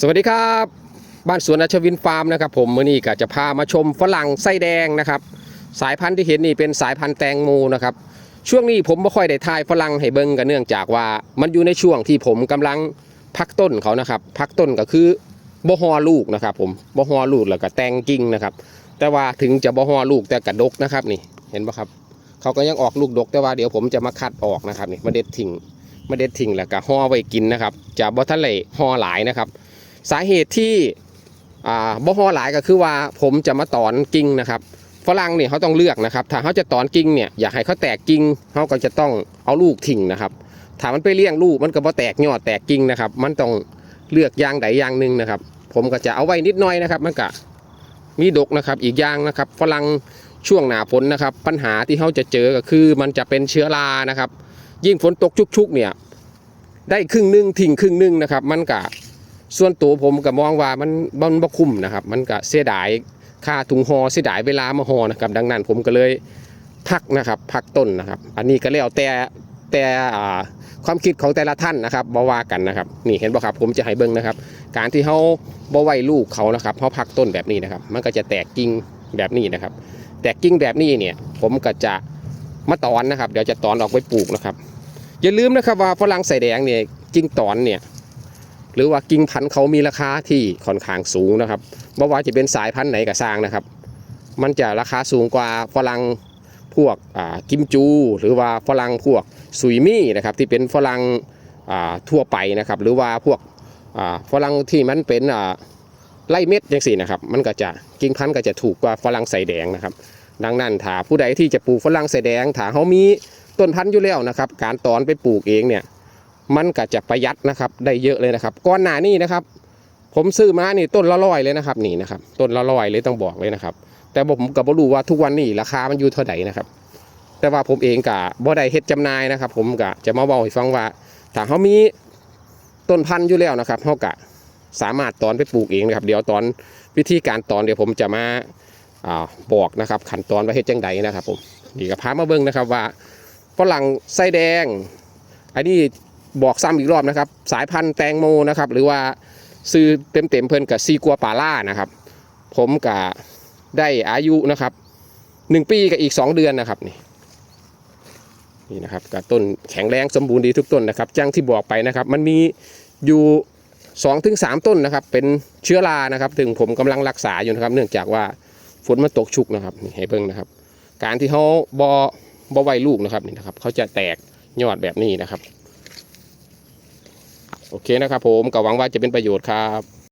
สวัสดีครับ บ้านสวนอาชวินฟาร์มนะครับผมมื่อนี้ก็จะพามาชมฝรั่งไส้แดงนะครับ สายพันธุ์ที่เห็นนี่เป็นสายพันธุ์แตงโมนะครับ ช่วงนี้ผมไม่ค่อยได้ทายฝรั่งให้เบิ่งกันเนื่องจากว่ามันอยู่ในช่วงที่ผมกำลังพักต้นเขานะครับ พักต้นก็คือบ่ฮอลูกนะครับ ผมบ่ฮอลูกแล้วก็แตงกิ่งนะครับ แต่ว่าถึงจะบ่ฮอลูกแต่กระดกนะครับนี่เห็นปะครับ เขาก็ยังออกลูกดก แต่ว่าเดี๋ยวผมจะมาคัดออกนะครับนี่มาเมล็ดทิ้งมาเมล็ดทิ้งแล้วก็ห่อไว้กินนะครับจะบ่ทันเลยห่อหลายนะครับ สาเหตุที่บ่ห่อหลายก็คือว่าผมจะมาตอนกิ่งนะครับฝรั่งเนี่ยเขาต้องเลือกนะครับ ถ้าเขาจะตอนกิ่งเนี่ยอยากให้เขาแตกกิ่งเขาก็จะต้องเอาลูกทิ้งนะครับถ้ามันไปเลี้ยงลูกมันก็บ่แตกยอดแตกกิ่งนะครับ มันต้องเลือกอย่างใดอย่างหนึ่งนะครับ ผมก็จะเอาไว้นิดหน่อยนะครับ มันก็มีดกนะครับ อีกอย่างนะครับฝรั่งช่วงหนาฝนนะครับ ปัญหาที่เขาจะเจอก็คือมันจะเป็นเชื้อรานะครับ ยิ่งฝนตกชุกๆเนี่ยได้ครึ่งหนึงทิ้งครึ่งหนึงนะครับ มันก็ ส่วนตัวผมก็มองว่ามันมันบ่คุ้มนะครับ มันก็เสียดายค่าถุงหอเสียดายเวลามาหอนะครับ ดังนั้นผมก็เลยพักนะครับพักต้นนะครับ อันนี้ก็แล้วแต่แต่ความคิดของแต่ละท่านนะครับบ่ว่ากันนะครับ นี่เห็นบ่ครับผมจะให้เบิ่งนะครับ การที่เขาบ่ไว้ลูกเขานะครับเขาพักต้นแบบนี้นะครับ มันก็จะแตกกิ่งแบบนี้นะครับ แตกกิ่งแบบนี้เนี่ยผมก็จะมาตอนนะครับ เดี๋ยวจะตอนออกไปปลูกนะครับ อย่าลืมนะครับว่าฝรั่งใส่แดงเนี่ยกิ่งตอนเนี่ย หรือว่ากิ่งพันธุ์เขามีราคาที่ค่อนข้างสูงนะครับไม่ว่าจะเป็นสายพันธุ์ไหนก็สร้างนะครับ มันจะราคาสูงกว่าฝรั่งพวกกิมจู หรือว่าฝรั่งพวกสุยมี่นะครับที่เป็นฝรั่งทั่วไปนะครับ หรือว่าพวกฝรั่งที่มันเป็นไล่เม็ดอย่างสี่นะครับ มันก็จะกิ่งพันธุ์ก็จะถูกกว่าฝรั่งใส่แดงนะครับ ดังนั้นถ้าผู้ใดที่จะปลูกฝรั่งใส่แดงถ้าเขามีต้นพันธุ์อยู่แล้วนะครับ การตอนไปปลูกเองเนี่ย มันก็จะประหยัดนะครับ ได้เยอะเลยนะครับก้อนหนานี่นะครับ ผมซื้อมานี่ต้นละร้อยเลยนะครับนี่นะครับต้นละร้อยเลยต้องบอกเลยนะครับ แต่ผมก็บ่รู้ว่าทุกวันนี้ราคามันอยู่เท่าไหร่นะครับ แต่ว่าผมเองกะบ่ได้เฮ็ดจำนายนะครับ ผมกะจะมาบอกให้ฟังว่าถ้าเขามีต้นพันธุ์อยู่แล้วนะครับเขากะสามารถตอนไปปลูกเองนะครับ เดี๋ยวตอนวิธีการตอนเดี๋ยวผมจะมาอ่าบอกนะครับ ขั้นตอนว่าเฮ็ดจังใดนะครับผมนี่ก็พามาเบิ่งนะครับว่าฝรั่งไส้แดงอันนี้ บอกซ้ำอีกรอบนะครับ สายพันธุ์แตงโมนะครับ หรือว่าซื้อเต็มเต็มๆเพิ่นกับซีกัวปาล่านะครับ ผมกับได้อายุนะครับหนึ่งปีกับอีกสองเดือนนะครับนี่นี่นะครับกับต้นแข็งแรงสมบูรณ์ดีทุกต้นนะครับจังที่บอกไปนะครับ มันมีอยู่สองถึงสามต้นนะครับ เป็นเชื้อรานะครับ ถึงผมกำลังรักษาอยู่นะครับ เนื่องจากว่าฝนมันตกชุกนะครับนี่ให้เบิ่งนะครับ การที่เขาบอบอไวลูกนะครับนี่นะครับเขาจะแตกยอดแบบนี้นะครับ โอเคนะครับผมก็หวังว่าจะเป็นประโยชน์ครับ